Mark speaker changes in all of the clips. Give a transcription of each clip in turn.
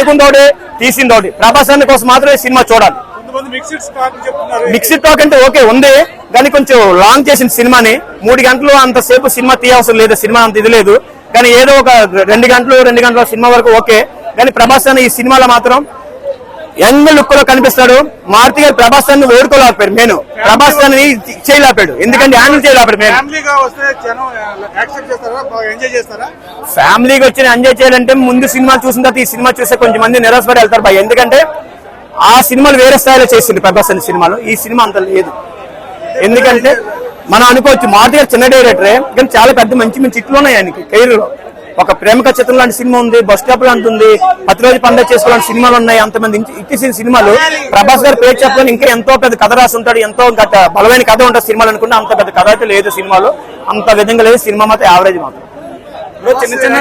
Speaker 1: అనుకుందోటి తీసిందోటి ప్రభాస్ అన్న కోసం మాత్రమే సినిమా చూడాలి.
Speaker 2: మిక్స్డ్
Speaker 1: టాక్ అంటే ఓకే ఉంది. కానీ కొంచెం లాంగ్ చేసిన సినిమాని మూడు గంటలు అంతసేపు సినిమా తీయవసరం లేదు సినిమా అంత ఇది లేదు. కానీ ఏదో ఒక రెండు గంటలు రెండు గంటల సినిమా వరకు ఓకే. కానీ ప్రభాస్ అన్న ఈ సినిమాలో మాత్రం యంగ్ లుక్లో కనిపిస్తాడు మారుతి గారు ప్రభాస్ అన్ని ఓడుకోలేకపోయాడు నేను ప్రభాస్ అని చేయలేపాడు ఎందుకంటే హ్యాండిల్ చేయలేపాడు నేను ఫ్యామిలీకి వచ్చి ఎంజాయ్ చేయాలంటే ముందు సినిమా చూసిన తర్వాత ఈ సినిమా చూస్తే కొంచెం మంది నిరాశపడి వెళ్తారు భయ ఎందుకంటే ఆ సినిమాలు వేరే స్థాయిలో చేసింది ప్రభాస్ అనే సినిమాలో. ఈ సినిమా అంత లేదు. ఎందుకంటే మనం అనుకోవచ్చు మారుతి గారు చిన్న డైరెక్టరే కానీ చాలా పెద్ద మంచి మంచి చిట్లు ఉన్నాయి ఆయనకి కెరీర్లో. ఒక ప్రేమ చిత్రం లాంటి సినిమా ఉంది బస్ స్టాప్ లాంటి ఉంది ప్రతి రోజు పండుగ చేసుకోవాలని సినిమాలు ఉన్నాయి అంతమంది ఇచ్చేసిన సినిమాలు. ప్రభాస్ గారు పేరు చెప్పని ఇంకా ఎంతో పెద్ద కథ రాసి ఉంటాడు ఎంతో బలమైన కథ ఉంటుంది సినిమాలు అనుకుంటే అంత పెద్ద కథ అయితే లేదు సినిమాలో. అంత విధంగా లేదు సినిమా మాత్రం యావరేజ్ మాత్రం.
Speaker 2: చిన్న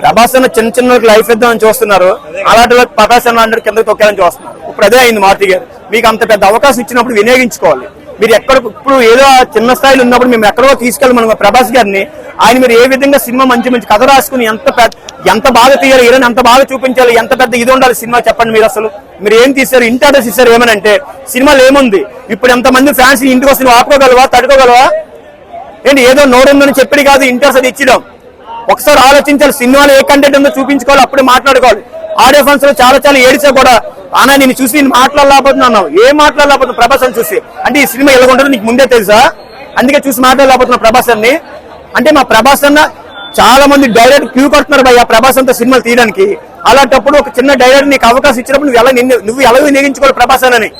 Speaker 2: ప్రభాస్
Speaker 1: అన్న చిన్న చిన్న లైఫ్ ఇద్దామని చూస్తున్నారు. అలాంటి వాళ్ళకి ప్రభాస్ అన్న కిందకి తొక్కాలని చూస్తున్నారు. ఇప్పుడు అదే అయింది మారుతి గారు. మీకు అంత పెద్ద అవకాశం ఇచ్చినప్పుడు వినియోగించుకోవాలి. మీరు ఎక్కడ ఇప్పుడు ఏదో చిన్న స్థాయిలో ఉన్నప్పుడు మేము ఎక్కడో తీసుకెళ్ళి ప్రభాస్ గారిని ఆయన మీరు ఏ విధంగా సినిమా మంచి మంచి కథ రాసుకుని ఎంత పెద్ద ఎంత బాగా తీయాలి హీరోని ఎంత బాగా చూపించాలి ఎంత పెద్ద ఇది ఉండాలి సినిమా చెప్పండి మీరు అసలు. మీరు ఏం తీశారు ఇంటి అడ్రస్ ఇస్తారు ఏమనంటే సినిమాలు ఏముంది? ఇప్పుడు ఎంతమంది ఫ్యాన్స్ ఇంటికి వస్తే ఆపుకోగలవా తడుకోగలవా ఏంటి ఏదో నోరుందని చెప్పి కాదు ఇంటర్స్ అది ఇచ్చడం ఒకసారి ఆలోచించాలి సినిమాలో ఏ కంటెంట్ ఉందో చూపించుకోవాలి అప్పుడే మాట్లాడుకోవాలి. ఆడియో ఫంక్షన్లో చాలా చాలా ఏడిచా కూడా ఆనా నేను చూసి నేను మాట్లాడలేకపోతున్నావు ఏం మాట్లాడలేకపోతున్నావు ప్రభాస్ అని చూసి? అంటే ఈ సినిమా ఎలా ఉంటుందో నీకు ముందే తెలుసా? అందుకే చూసి మాట్లాడలేకపోతున్నా ప్రభాస్ అన్ని. అంటే మా ప్రభాస్ అన్న చాలా మంది డైరెక్ట్ క్యూ కడుతున్నారు భయ ప్రభాస్ అంతా సినిమాలు తీయడానికి. అలాంటప్పుడు ఒక చిన్న డైరెక్ట్ నీకు అవకాశం ఇచ్చినప్పుడు నువ్వు ఎలా నిన్ను- నువ్వు ఎలా వినియోగించుకోవాలి ప్రభాస్ అని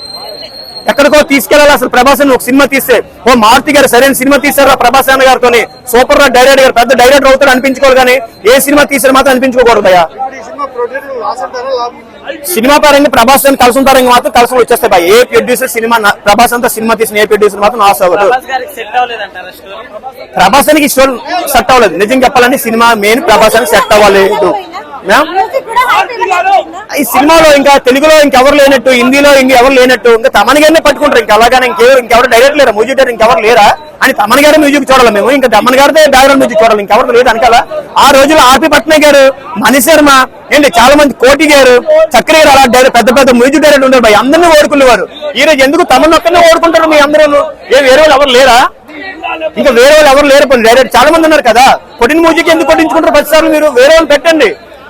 Speaker 1: ఎక్కడికో తీసుకెళ్ళాలి అసలు ప్రభాస్ అని ఒక సినిమా తీస్తే. ఓ మారుతి గారు సరైన సినిమా తీసారా ప్రభాస్ అన్న గారితో సూపర్ రా డైరెక్టర్ గారు పెద్ద డైరెక్టర్ అవుతారు అనిపించుకోవాలి కానీ ఏ సినిమా తీసారు మాత్రం అనిపించుకోకూడదు
Speaker 2: ఈ సినిమా
Speaker 1: పరంగా ప్రభాస్ అని కలిసి ఉంటారు ఇంకా మాత్రం కలిసి వచ్చేస్తాయి భయ ఏ ప్రొడ్యూసర్ సినిమా ప్రభాస్ అంతా సినిమా తీసిన ఏ ప్రొడ్యూసర్ మాత్రం నాస్ అవ్వదు.
Speaker 3: ప్రభాస్
Speaker 1: అని స్టోరీ సెట్ అవ్వలేదు. నిజం చెప్పాలంటే సినిమా మెయిన్ ప్రభాస్ అని సెట్ అవ్వలేదు మ్యామ్ ఈ సినిమాలో ఇంకా తెలుగులో ఇంకెవరు లేనట్టు హిందీలో ఇంకెవరు లేనట్టు ఇంకా తమన్ గారిని పట్టుకుంటారు ఇంకా అలాగానే ఇంకెవరు ఇంకెవరు డైరెక్ట్ లేరా? మ్యూజిక్ డైరెక్టర్ ఇంకెవరు లేరా? అని తమన్ గారి మ్యూజిక్ చూడాలి మేము. ఇంకా దమన్ గారిదే బ్యాక్గ్రౌండ్ మ్యూజిక్ చూడాలి. ఇంకెవరు లేదు అనకాల. ఆ రోజుల్లో ఆర్పి పట్నాయక్ గారు మణి శర్మ ఏంటి చాలా మంది కోటి గారు చక్రి గారు అలా డైరెక్ట్ పెద్ద పెద్ద మ్యూజిక్ డైరెక్టర్ ఉండరు భయ అందరినీ ఓడుకునేవారు. ఈ రోజు ఎందుకు తమన్ ఒక్కనే ఓడుకుంటారు మీ అందరూ ఏ వేరే వాళ్ళు ఎవరు లేరా? ఇంకా వేరే వాళ్ళు ఎవరు లేరు. పోనీ డైరెక్ట్ చాలా మంది ఉన్నారు కదా. కొట్టిన మ్యూజిక్ ఎందుకు కొట్టించుకుంటారు ప్రతిసారి మీరు? వేరే వాళ్ళు పెట్టండి.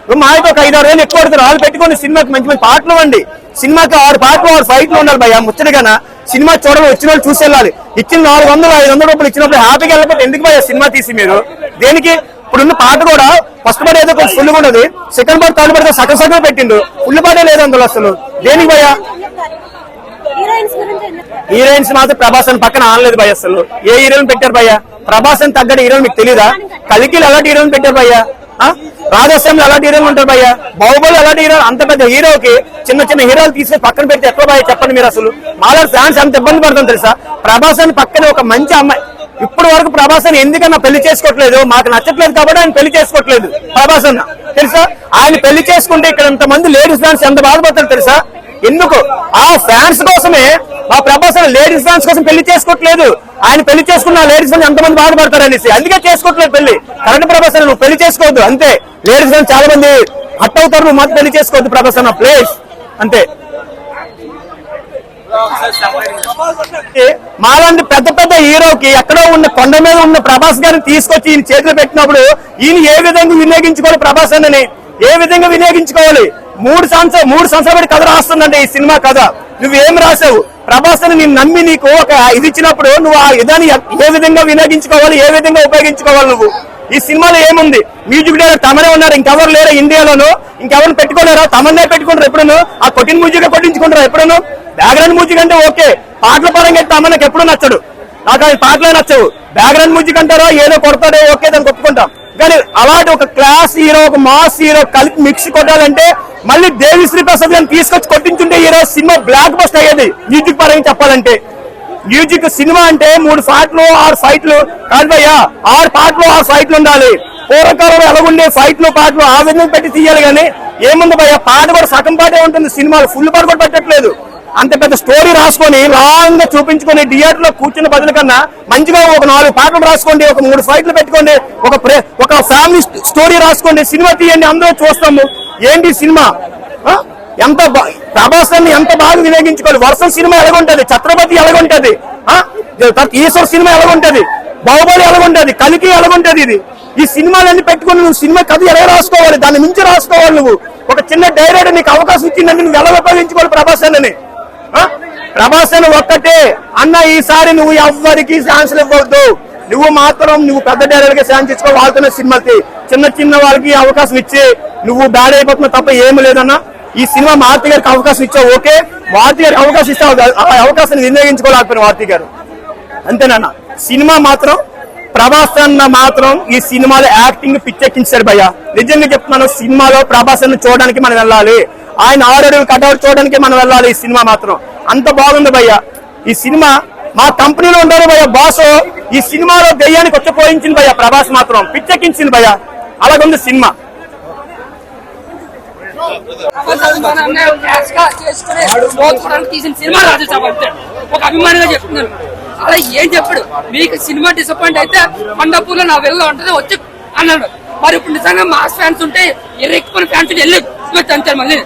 Speaker 1: ఇప్పుడు ఒక ఐదు ఆరు వేలు ఎక్కువ పడుతున్నారు వాళ్ళు పెట్టుకొని సినిమాకి మంచి మంచి పాటలు అండి సినిమాకి ఆరు పాటలు ఆరు ఫైట్లు ఉండాలి భయ ముచ్చటగాన? సినిమా చూడాలి వచ్చిన వాళ్ళు చూసి వెళ్ళాలి. ఇచ్చిన నాలుగు వందలు ఐదు వందల రూపాయలు ఇచ్చినప్పుడు హ్యాపీగా వెళ్ళకపోతే ఎందుకు భయ సినిమా తీసి మీరు? దేనికి? ఇప్పుడున్న పాట కూడా ఫస్ట్ పాట ఏదో కొంచెం ఫుల్ ఉండదు. సెకండ్ పాట థర్డ్ పాట సగం సగం పెట్టిండు. ఫుల్ పాటే లేదు అందులో అసలు. దేనికి భయ
Speaker 4: హీరోయిన్స్
Speaker 1: మాత్రం ప్రభాస్ పక్కన ఆనలేదు భయ అసలు. ఏ హీరోయిన్ పెట్టారు భయ్య? ప్రభాస్ అని తగ్గట్టు హీరోయిన్ మీకు తెలీదా? కలికిలు అలాంటి హీరోయిన్ పెట్టారు భయ్యా. రాధస్వామి ఎలాంటి హీరోలు ఉంటారు భయ్య? బాహుబలి ఎలాంటి హీరో? అంత పెద్ద హీరోకి చిన్న చిన్న హీరోలు తీసి పక్కన పెడితే ఎట్లా భయ చెప్పండి మీరు అసలు. మాలో ఫ్యాన్స్ ఎంత ఇబ్బంది పడుతుంది తెలుసా? ప్రభాస్ అని పక్కన ఒక మంచి అమ్మాయి. ఇప్పటి వరకు ప్రభాస్ అని ఎందుకన్నా పెళ్ళి చేసుకోవట్లేదు? మాకు నచ్చట్లేదు కాబట్టి ఆయన పెళ్ళి చేసుకోవట్లేదు. ప్రభాస్ అన్న తెలుసా? ఆయన పెళ్ళి చేసుకుంటే ఇక్కడ ఇంతమంది లేడీస్ ఫ్యాన్స్ ఎంత బాధపడతారు తెలుసా? ఎందుకు? ఆ ఫ్యాన్స్ కోసమే మా ప్రభాస్ లేడీస్ ఫ్యాన్స్ కోసం పెళ్ళి చేసుకోవట్లేదు ఆయన పెళ్ళి చేసుకున్న లేడీస్ ఫ్యాన్స్ ఎంతమంది బాధపడతారు అనేసి అందుకే చేసుకోవట్లేదు పెళ్ళి. కరెక్ట్ ప్రభాస్ నువ్వు పెళ్ళి చేసుకోవద్దు. అంతే. లేడీస్ ఫ్యాన్స్ చాలా మంది హట్ అవుతారు. నువ్వు మాత్రం పెళ్ళి చేసుకోవద్దు ప్రభాస్ అన్న ప్లేస్. అంతే. మాలాంటి పెద్ద పెద్ద హీరోకి ఎక్కడో ఉన్న కొండ మీద ఉన్న ప్రభాస్ గారిని తీసుకొచ్చి ఈయన చేతిలో పెట్టినప్పుడు ఈయన ఏ విధంగా వినియోగించుకోవాలి ప్రభాస్ అన్నని? ఏ విధంగా వినియోగించుకోవాలి? మూడు సంవత్సరాలు మూడు సంవత్సరాలు కథ రాస్తుందండి ఈ సినిమా కథ. నువ్వేం రాసావు? ప్రభాస్ని నేను నమ్మి నీకు ఒక ఇది ఇచ్చినప్పుడు నువ్వు ఆ ఇదాన్ని ఏ విధంగా వినియోగించుకోవాలి ఏ విధంగా ఉపయోగించుకోవాలి నువ్వు? ఈ సినిమాలో ఏముంది? మ్యూజిక్ డైరెక్టర్ తమనే ఉన్నారు ఇంకెవరు లేరా ఇండియాలోను. ఇంకెవరు పెట్టుకోలేరా తమన్నే పెట్టుకుంటారు ఎప్పుడును? ఆ కొట్టిన మ్యూజిక్ కొట్టించుకుంటారు ఎప్పుడూ బ్యాక్గ్రౌండ్ మ్యూజిక్ అంటే ఓకే. పాటల పరంగా అయితే ఎప్పుడు నచ్చడు. నాకు ఆయన పాటలే నచ్చవు. బ్యాక్గ్రౌండ్ మ్యూజిక్ అంటారో ఏదో కొడతాడో ఓకే దాన్ని కొట్టుకుంటాం. కానీ అలాంటి ఒక క్లాస్ హీరో ఒక మాస్ హీరో కలిపి మిక్స్ కొట్టాలంటే మళ్ళీ దేవిశ్రీ ప్రసాద్ గారిని తీసుకొచ్చి కొట్టించుంటే ఈరోజు సినిమా బ్లాక్ బస్ట్ అయ్యేది. మ్యూజిక్ పరంగా చెప్పాలంటే. మ్యూజిక్ సినిమా అంటే మూడు పాటలు ఆరు ఫైట్లు. కాదు భయ్యా ఆరు పాటలు ఆరు ఫైట్లు ఉండాలి. పూర్వకాలంలో ఎలాగుండే ఫైట్లు పాటలు ఆ విధంగా పెట్టి తీయాలి కానీ ఏముంది భయ్యా పాట కూడా సగం పాటే ఉంటుంది సినిమాలు ఫుల్ పాట కూడా పెట్టట్లేదు.
Speaker 5: అంత పెద్ద స్టోరీ రాసుకొని లాంగ్గా చూపించుకొని థియేటర్లో కూర్చున్న బదులు కన్నా మంచిగా ఒక నాలుగు పాటలు రాసుకోండి ఒక మూడు ఫైట్లు పెట్టుకోండి ఒక ప్రే- ఒక ఫ్యామిలీ స్టోరీ రాసుకోండి సినిమా తీయండి అందరూ చూస్తాము. ఏంటి సినిమా? ఎంత బా- ప్రభాస్ అన్ని ఎంత బాగా వినియోగించుకోవాలి? వర్షం సినిమా ఎలాగుంటది? ఛత్రపతి ఎలాగుంటది? ఈశ్వర్ సినిమా ఎలాగుంటది? బాహుబలి ఎలాగుంటది? కలికి ఎలాగుంటది ఇది? ఈ సినిమాలన్నీ పెట్టుకొని నువ్వు సినిమా కథ ఎలా రాసుకోవాలి? దాన్ని మించి రాసుకోవాలి నువ్వు. ఒక చిన్న డైరెక్టర్ నీకు అవకాశం ఇచ్చిందని నువ్వు ఎలా ఉపయోగించుకోవాలి ప్రభాస్ అన్నని? ప్రభాసన్ ప్రభాస్ ఒక్కటే. అన్న ఈసారి నువ్వు ఎవ్వరికి ఛాన్సులు ఇవ్వద్దు. నువ్వు మాత్రం నువ్వు పెద్ద డైరెక్టర్గా ఛాన్స్ ఇచ్చుకో వాళ్ళతోనే సినిమాకి చిన్న చిన్న వాళ్ళకి అవకాశం ఇచ్చి నువ్వు బ్యాడ్ అయిపోతున్నా తప్ప ఏమి లేదన్నా. ఈ సినిమా మారుతి గారికి అవకాశం ఇచ్చావు ఓకే? మారుతి గారికి అవకాశం ఇస్తావు ఆ అవకాశాన్ని వినియోగించుకోలేకపోయిన మారుతి గారు. అంతేనన్న. సినిమా మాత్రం ప్రభాస్ అన్న మాత్రం ఈ సినిమాలో యాక్టింగ్ పిచ్చెక్కించారు భయ్య. నిజంగా చెప్తున్నాను సినిమాలో ప్రభాస్ అన్న చూడడానికి మనం వెళ్ళాలి. ఆయన ఆరు కట్అవుట్ చూడడానికి మనం వెళ్ళాలి ఈ సినిమా మాత్రం. అంత బాగుంది భయ్య. ఈ సినిమా మా కంపెనీలో ఉండాలి భయ్య బాస్. ఈ సినిమాలో దెయ్యానికి వచ్చి పోయించింది భయ్య ప్రభాస్ మాత్రం. పిచ్చెక్కించింది భయ్య. అలాగుంది సినిమా.
Speaker 6: తీసిన సినిమా రాజు అంతే ఒక అభిమానిగా చెప్తున్నాను అలా ఏం చెప్పాడు మీకు సినిమా డిసప్పాయింట్ అయితే మండపూర్లో నా వెళ్ళ ఉంటుంది వచ్చి అన్నాడు. మరి ఇప్పుడు నిజంగా మాస్ ఫ్యాన్స్ ఉంటే ఎర్రెక్కిపోయిన ఫ్యాన్స్ వెళ్ళి అంటారు మళ్ళీ.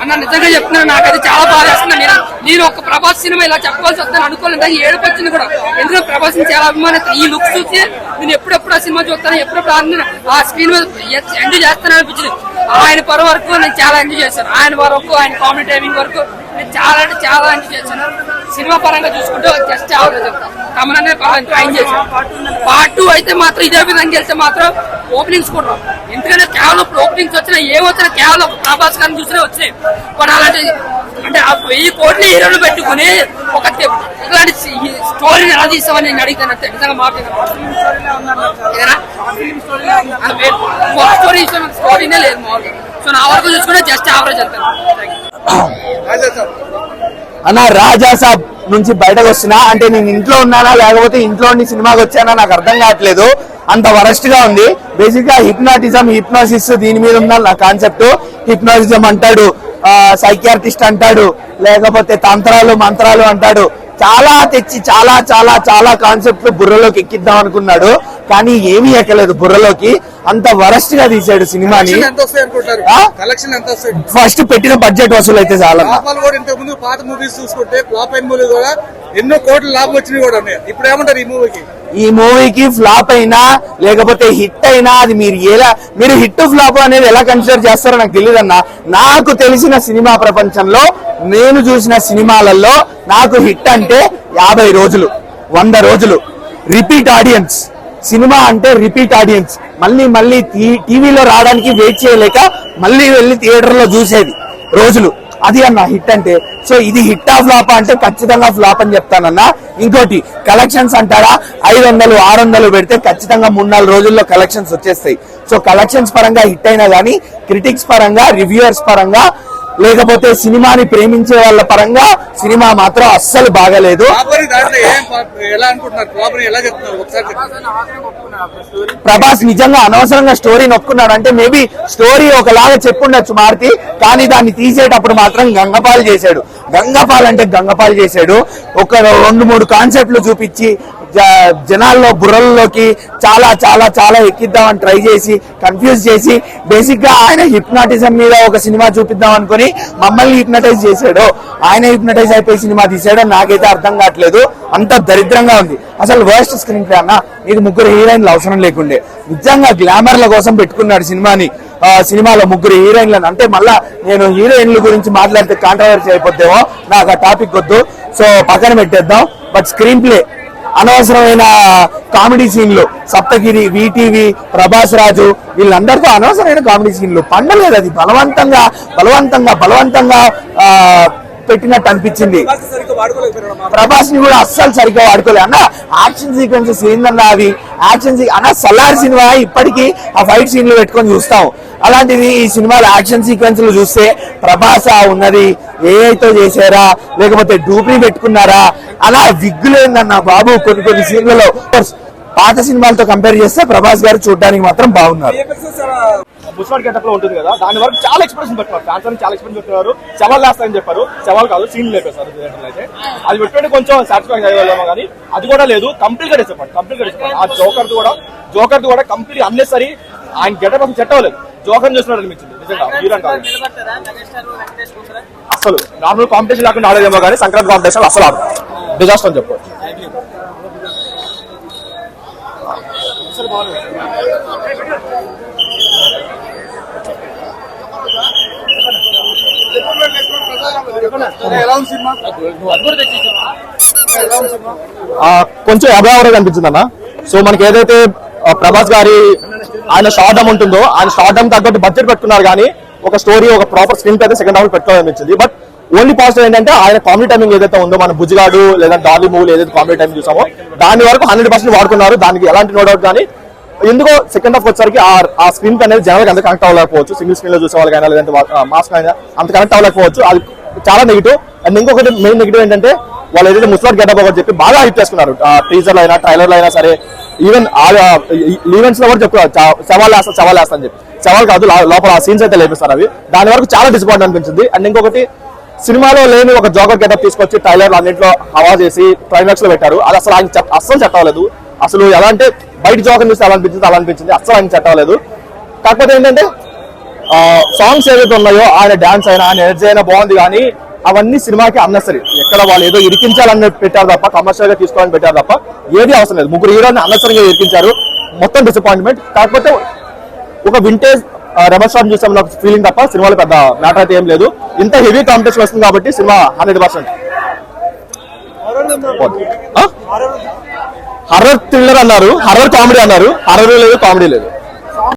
Speaker 6: అన్న నిజంగా చెప్తున్నాను నాకైతే చాలా బాగా వేస్తుంది. నేను నేను ఒక ప్రభాస్ సినిమా ఇలా చెప్పాల్సి వస్తాను అనుకోలేదు. ఏడుపు వచ్చింది కూడా. ఎందుకంటే ప్రభాస్ చాలా అభిమానిస్తాను ఈ లుక్ చూసి నేను ఎప్పుడెప్పుడు ఆ సినిమా చూస్తాను ఎప్పుడెప్పుడు ఆ- ఆ స్క్రీన్ మీద ఎంజాయ్ చేస్తాను అనిపించింది. ఆయన పర వరకు నేను చాలా ఎంజాయ్ చేశాను. ఆయన వరకు ఆయన కామెడీ టైమింగ్ వరకు నేను చాలా అంటే చాలా ఎంజాయ్ చేశాను. సినిమా పరంగా చూసుకుంటే జస్ట్ యావరేజ్ అనే ట్రైన్ చేశాను పార్ట్ టూ అయితే మాత్రం ఇదే విధంగా వెళ్తే మాత్రం ఓపెనింగ్స్ కూడా ఎందుకంటే కేవలం ఇప్పుడు ఓపెనింగ్స్ వచ్చినా ఏమొచ్చినా కేవలం ఒక ప్రభాస్ గారిని చూసినా వచ్చినాయి. బట్ అలాంటి అంటే ఆ వెయ్యి కోట్ల హీరోలు పెట్టుకుని ఒక ఇలాంటి స్టోరీని ఎలా తీసామని నేను అడిగితే నిజంగా మాట స్టోరీ స్టోరీనే లేదు మామూలుగా. సో నా వరకు చూసుకుంటే జస్ట్ యావరేజ్ వెళ్తాను
Speaker 5: అన్న రాజా సాబ్ నుంచి బయటకు వస్తున్నా. అంటే నేను ఇంట్లో ఉన్నానా లేకపోతే ఇంట్లో నుండి సినిమాకి వచ్చానా నాకు అర్థం కావట్లేదు. అంత వరస్ట్గా ఉంది. బేసిక్గా హిప్నాటిజం హిప్నోసిస్ దీని మీద ఉన్న నా కాన్సెప్ట్. హిప్నోటిజం అంటాడు సైకియాట్రిస్ట్ అంటాడు లేకపోతే తంత్రాలు మంత్రాలు అంటాడు. చాలా తెచ్చి చాలా చాలా చాలా కాన్సెప్ట్ బుర్రలోకి ఎక్కిద్దాం అనుకున్నాడు. కానీ ఏమీ ఎక్కలేదు బుర్రలోకి. అంత వరస్ట్గా తీసాడు సినిమాని. ఫస్ట్ పెట్టిన బడ్జెట్ వసూలు అయితే చాలా
Speaker 2: పాత మూవీస్ చూసుకుంటే ఫ్లాప్ అయిన మూవీ కూడా ఎన్నో కోట్ల లాభం వచ్చినాయి కూడా ఇప్పుడు ఏమంటారు ఈ మూవీకి?
Speaker 5: ఈ మూవీకి ఫ్లాప్ అయినా లేకపోతే హిట్ అయినా అది మీరు ఎలా మీరు హిట్ ఫ్లాప్ అనేది ఎలా కన్సిడర్ చేస్తారో నాకు తెలియదన్నా నాకు తెలిసిన సినిమా ప్రపంచంలో నేను చూసిన సినిమాలలో నాకు హిట్ అంటే యాభై రోజులు వంద రోజులు. Repeat audience. సినిమా అంటే రిపీట్ ఆడియన్స్. మళ్ళీ మళ్ళీ టీవీలో రావడానికి వెయిట్ చేయలేక మళ్ళీ వెళ్ళి థియేటర్లో చూసేది. రోజులు. అది అన్న హిట్ అంటే. సో ఇది హిట్ ఆ ఫ్లాప్ అంటే ఖచ్చితంగా ఫ్లాప్ అని చెప్తానన్నా. ఇంకోటి కలెక్షన్స్ అంటారా? ఐదు వందలు ఆరు వందలు పెడితే ఖచ్చితంగా మూడు నాలుగు రోజుల్లో కలెక్షన్స్ వచ్చేస్తాయి. సో కలెక్షన్స్ పరంగా హిట్ అయినా కానీ క్రిటిక్స్ పరంగా రివ్యూయర్స్ పరంగా లేకపోతే సినిమాని ప్రేమించే వాళ్ళ పరంగా సినిమా మాత్రం అస్సలు బాగలేదు. ప్రభాస్ నిజంగా అనవసరంగా స్టోరీ నొక్కున్నాడు. అంటే మేబీ స్టోరీ ఒకలాగా చెప్పుండొచ్చు మారుతి కానీ దాన్ని తీసేటప్పుడు మాత్రం గంగపాలు చేశాడు. గంగపాల్ అంటే గంగపాలు చేశాడు. ఒక రెండు మూడు కాన్సెప్ట్లు చూపించి జనాల్లో బుర్రల్లోకి చాలా చాలా చాలా ఎక్కిద్దామని ట్రై చేసి కన్ఫ్యూజ్ చేసి బేసిక్గా ఆయన హిప్నాటిజం మీద ఒక సినిమా చూపిద్దాం అనుకుని మమ్మల్ని హిప్నటైజ్ చేశాడు. ఆయన హిప్నటైజ్ అయిపోయి సినిమా తీసాడో నాకైతే అర్థం కావట్లేదు. అంత దరిద్రంగా ఉంది. అసలు వర్స్ట్ స్క్రీన్ ప్లే అన్న మీకు ముగ్గురు హీరోయిన్లు అవసరం లేకుండే. నిజంగా గ్లామర్ల కోసం పెట్టుకున్నాడు సినిమాని. సినిమాలో ముగ్గురు హీరోయిన్లను. అంటే మళ్ళా నేను హీరోయిన్ల గురించి మాట్లాడితే కాంట్రవర్సీ అయిపోతేమో నాకు ఆ టాపిక్ వద్దు. సో పక్కన పెట్టేద్దాం. బట్ స్క్రీన్ ప్లే అనవసరమైన కామెడీ సీన్లు. సప్తగిరి వీటీవీ ప్రభాస్ రాజు వీళ్ళందరితో అనవసరమైన కామెడీ సీన్లు. పండలేదు అది. బలవంతంగా బలవంతంగా బలవంతంగా ఆ, పెట్టినట్టు అనిపించింది. ప్రభాస్ని కూడా అస్సలు సరిగ్గా వాడుకోలే. అన్న యాక్షన్ సీక్వెన్సెస్ ఏందన్నా అవి? యాక్షన్ అన్న సలార్ సినిమా ఇప్పటికీ ఆ ఫైట్ సీన్లు పెట్టుకొని చూస్తాం. అలాంటిది ఈ సినిమాలో యాక్షన్ సీక్వెన్స్లు చూస్తే ప్రభాస్ ఆ ఉన్నది ఏఐతో చేశారా లేకపోతే డూప్ని పెట్టుకున్నారా? అలా విగ్గులేందన్న బాబు కొన్ని కొన్ని సీన్లలో. పాత సినిమాలతో కంపేర్ చేస్తే ప్రభాస్ గారు చూడడానికి మాత్రం బాగున్నారు.
Speaker 7: ముస్లాట్ గెటప్లో ఉంటుంది కదా దాని వరకు చాలా ఎక్స్ప్రెషన్ పెట్టున్నారు ఫ్యాన్స్ అని చాలా ఎక్స్ప్రెషన్ పెట్టున్నారు సవాల్ వేస్తారని చెప్పారు. సవాల్ కాదు సీన్ లేపేశారు థియేటర్లో అయితే. అది పెట్టుకుంటే కొంచెం సాటిస్ఫై అయ్యేవాళ్ళేమో కానీ అది కూడా లేదు. కంప్లీట్గా డిసప్పాయింట్ కంప్లీట్గా డిసప్పాయింట్ ఆ జోకర్ కూడా జోకర్ కూడా కంప్లీట్ అన్నెసరీ ఆయన గెటప్ అసలు సెట్ అవ్వలేదు. జోకర్ చూస్తున్నారు అనిపించింది. నిజంగా హీరో కాదు. అసలు నార్మల్ కాంపిటీషన్ లేకుండా ఆడేదేమో కానీ సంక్రాంతి కాంపిటీషన్ అసలు ఆడు డిజాస్టర్ అని చెప్పొచ్చు.
Speaker 2: ఎలా ఉంది సినిమా ఎలా ఉంది సినిమా
Speaker 7: ఆ, కొంచెం అభావరగా అనిపించింది అన్న. సో మనకి ఏదైతే ప్రభాస్ గారి ఆయన షార్ట్ ఉంటుందో ఆయన షార్ట్ తగ్గట్టు బడ్జెట్ పెట్టుకున్నారు కానీ ఒక స్టోరీ ఒక ప్రాపర్ స్క్రీన్ అయితే సెకండ్ హాఫ్ పెట్టుకోవాలనిపించింది బట్ ఓన్లీ పాజిటివ్ ఏంటంటే ఆయన కామెడీ టైమింగ్ ఏదైతే ఉందో మన భుజగాడు లేదా డాలీ మూవీ ఏదైతే కామెడీ టైమింగ్ చూసామో దాని వరకు హండ్రెడ్ పర్సెంట్ వాడుకున్నారు. దానికి ఎలాంటి నో డౌట్ కానీ ఎందుకో సెకండ్ హాఫ్ వచ్చేసరికి ఆ ఆ స్క్రీన్ అనేది జనాలకు అంత కనెక్ట్ అవ్వలేకపోవచ్చు. సింగిల్ స్క్రీన్లో చూసే వాళ్ళకైనా లేదంటే మాస్క్ అయినా అంత కనెక్ట్ అవ్వలేకపోవచ్చు. అది చాలా నెగిటివ్ అండ్ ఇంకొకటి మెయిన్ నెగిటివ్ ఏంటంటే వాళ్ళు ఏదైతే ముస్లాట్ గెటప్ ఒకటి చెప్పి బాగా హైప్ చేస్తున్నారు. టీజర్లు అయినా ట్రైలర్లు అయినా సరే ఈవెన్ ఈవెంట్స్లో కూడా చెప్తున్నారు. సవాల్ వేస్తా సవాల్ వేస్తా అని చెప్పి. సవాల్ కాదు లోపల సీన్స్ అయితే లేపిస్తారు అవి. దాని వరకు చాలా డిసప్పాయింట్ అనిపించింది. అండ్ ఇంకొకటి సినిమాలో లేని ఒక జోకర్ గెటప్ తీసుకొచ్చి ట్రైలర్ అన్నింటిలో హవా చేసి క్లైమాక్స్లో పెట్టారు. అది అసలు ఆయన అస్సలు సెట్ అసలు ఎలా అంటే బయట జోకర్ చూస్తే అలా అనిపించింది అలా అనిపించింది అస్సలు ఆయన సెట్ కాకపోతే ఏంటంటే సాంగ్స్ ఏవైతే ఉన్నాయో ఆయన డాన్స్ అయినా ఆయన ఎనర్జీ అయినా బాగుంది కానీ అవన్నీ సినిమాకి అన్నసరి ఎక్కడ వాళ్ళు ఏదో ఇరికించాలని పెట్టారు తప్ప కమర్షియల్గా తీసుకోవాలని పెట్టారు తప్ప ఏది అవసరం లేదు. ముగ్గురు హీరోని అన్నసరిగా ఇరికించారు. మొత్తం డిసప్పాయింట్మెంట్ కాకపోతే ఒక వింటేజ్ రెబల్ షాట్ చూసాం నాకు ఫీలింగ్ తప్ప సినిమాలో పెద్ద మ్యాటర్ అయితే ఏం లేదు. ఇంత హెవీ కాంపిటీషన్ వస్తుంది కాబట్టి cinema hundred percent horror thriller అన్నారు. హర్రర్ కామెడీ అన్నారు. హర్రర్ లేదు కామెడీ లేదు.